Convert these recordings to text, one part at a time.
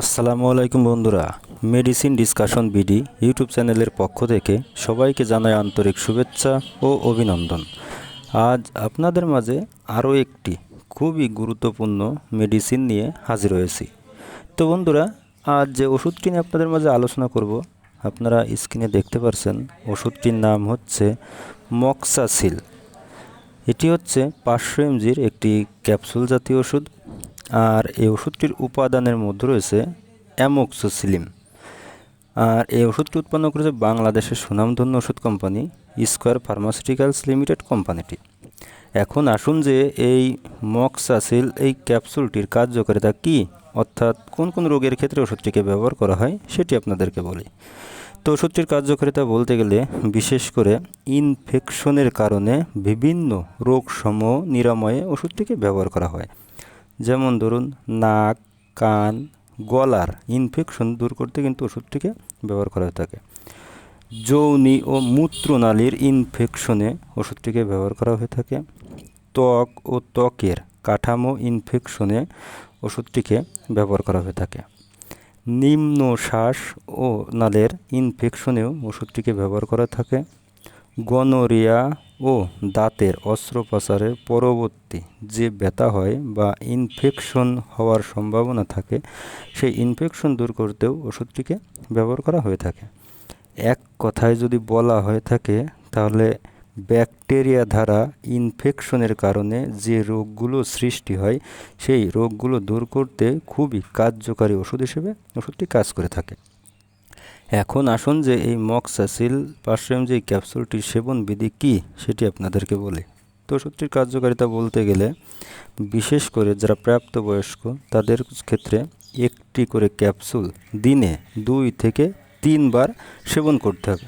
আসসালামু আলাইকুম বন্ধুরা। মেডিসিন ডিসকাশন বিডি ইউটিউব চ্যানেলের পক্ষ থেকে সবাইকে জানাই আন্তরিক শুভেচ্ছা ও অভিনন্দন। আজ আপনাদের মাঝে আরও একটি খুবই গুরুত্বপূর্ণ মেডিসিন নিয়ে হাজির হয়েছি। তো বন্ধুরা, আজ যে ওষুধটি নিয়ে আপনাদের মাঝে আলোচনা করব, আপনারা স্ক্রিনে দেখতে পারছেন ওষুধটির নাম হচ্ছে মক্সাসিল এটি হচ্ছে পাঁচশো এমজির একটি ক্যাপসুল জাতীয় ওষুধ। আর এই ওষুধটির উপাদানের মধ্যে রয়েছে অ্যামোক্সোসিলিম আর এই ওষুধটি উৎপন্ন করেছে বাংলাদেশের সুনামধন্য ওষুধ কোম্পানি, স্কোয়ার ফার্মাসিউটিক্যালস লিমিটেড কোম্পানিটি। এখন আসুন যে এই মক্সাসিল, এই ক্যাপসুলটির কার্যকারিতা কী? অর্থাৎ কোন কোন রোগের ক্ষেত্রে ওষুধটিকে ব্যবহার করা হয়, সেটি আপনাদেরকে বলি। তো ওষুধটির কার্যকারিতা বলতে গেলে বিশেষ করে ইনফেকশনের কারণে বিভিন্ন রোগসমূহ নিরাময়ে ওষুধটিকে ব্যবহার করা হয়। যেমন ধরুন নাক, কান, গলার ইনফেকশন দূর করতে কিন্তু ওষুধটিকে ব্যবহার করা হয়ে থাকে। যৌনি ও মূত্রনালীর ইনফেকশনে ওষুধটিকে ব্যবহার করা হয়ে থাকে। ত্বক ও ত্বকের কাঠামো ইনফেকশনে ওষুধটিকে ব্যবহার করা হয়ে থাকে। নিম্ন শ্বাস ও নালের ইনফেকশনেও ওষুধটিকে ব্যবহার করা থাকে। গনোরিয়া ও দাঁতের অস্ত্রোপচারের পরবর্তী যে ব্যথা হয় বা ইনফেকশন হওয়ার সম্ভাবনা থাকে, সেই ইনফেকশন দূর করতেও ওষুধটিকে ব্যবহার করা হয়ে থাকে। এক কথায় যদি বলা হয়ে থাকে, তাহলে ব্যাকটেরিয়া দ্বারা ইনফেকশনের কারণে যে রোগগুলো সৃষ্টি হয়, সেই রোগগুলো দূর করতে খুবই কার্যকারী ওষুধ হিসেবে ওষুধটি কাজ করে থাকে। এখন আসুন যে এই মক্সাসিল পাঁচশো যে ক্যাপসুলটির সেবন বিধি কী, সেটি আপনাদেরকে বলি। তো ওষুধটির কার্যকারিতা বলতে গেলে, বিশেষ করে যারা প্রাপ্তবয়স্ক, তাদের ক্ষেত্রে একটি করে ক্যাপসুল দিনে দুই থেকে তিনবার সেবন করতে হবে।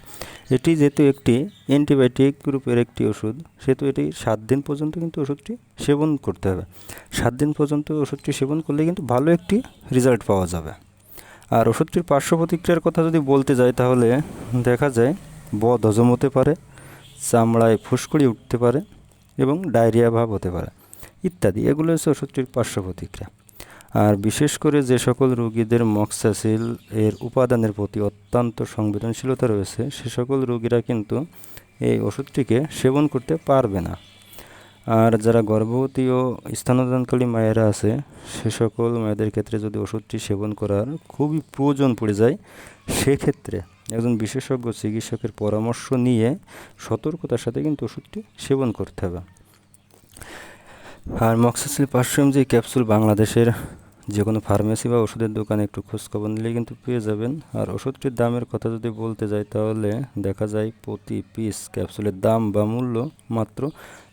এটি যেহেতু একটি অ্যান্টিবায়োটিক গ্রুপের একটি ওষুধ, সেহেতু এটি সাত দিন পর্যন্ত কিন্তু ওষুধটি সেবন করতে হবে। সাত দিন পর্যন্ত ওষুধটি সেবন করলে কিন্তু ভালো একটি রেজাল্ট পাওয়া যাবে। আর ওষুধটির পার্শ্ব প্রতিক্রিয়ার কথা যদি বলতে যাই তাহলে দেখা যায়, বদ হজম হতে পারে, চামড়ায় ফুসকুড়ি উঠতে পারে এবং ডায়রিয়া ভাব হতে পারে, ইত্যাদি। এগুলো হচ্ছে ওষুধটির পার্শ্ব প্রতিক্রিয়া আর বিশেষ করে যে সকল রোগীদের মক্সাসিল এর উপাদানের প্রতি অত্যন্ত সংবেদনশীলতা রয়েছে, সে সকল রোগীরা কিন্তু এই ওষুধটিকে সেবন করতে পারবে না। আর যারা গর্ভবতী ও স্তনদানকালী মায়েরা আছে, সে সকল মায়েদের ক্ষেত্রে যদি ওষুধটি সেবন করার খুবই প্রয়োজন পড়ে যায়, সেক্ষেত্রে একজন বিশেষজ্ঞ চিকিৎসকের পরামর্শ নিয়ে সতর্কতার সাথে কিন্তু ওষুধটি সেবন করতে হবে। আর মক্সাসিল পাঁচশো যে ক্যাপসুল বাংলাদেশের যে কোনো ফার্মেসি বা ওষুধের দোকানে একটু খোঁজখবর নিলে কিন্তু পেয়ে যাবেন। আর ওষুধটির দামের কথা যদি বলতে যাই, তাহলে দেখা যায় প্রতি পিস ক্যাপসুলের দাম বা মূল্য মাত্র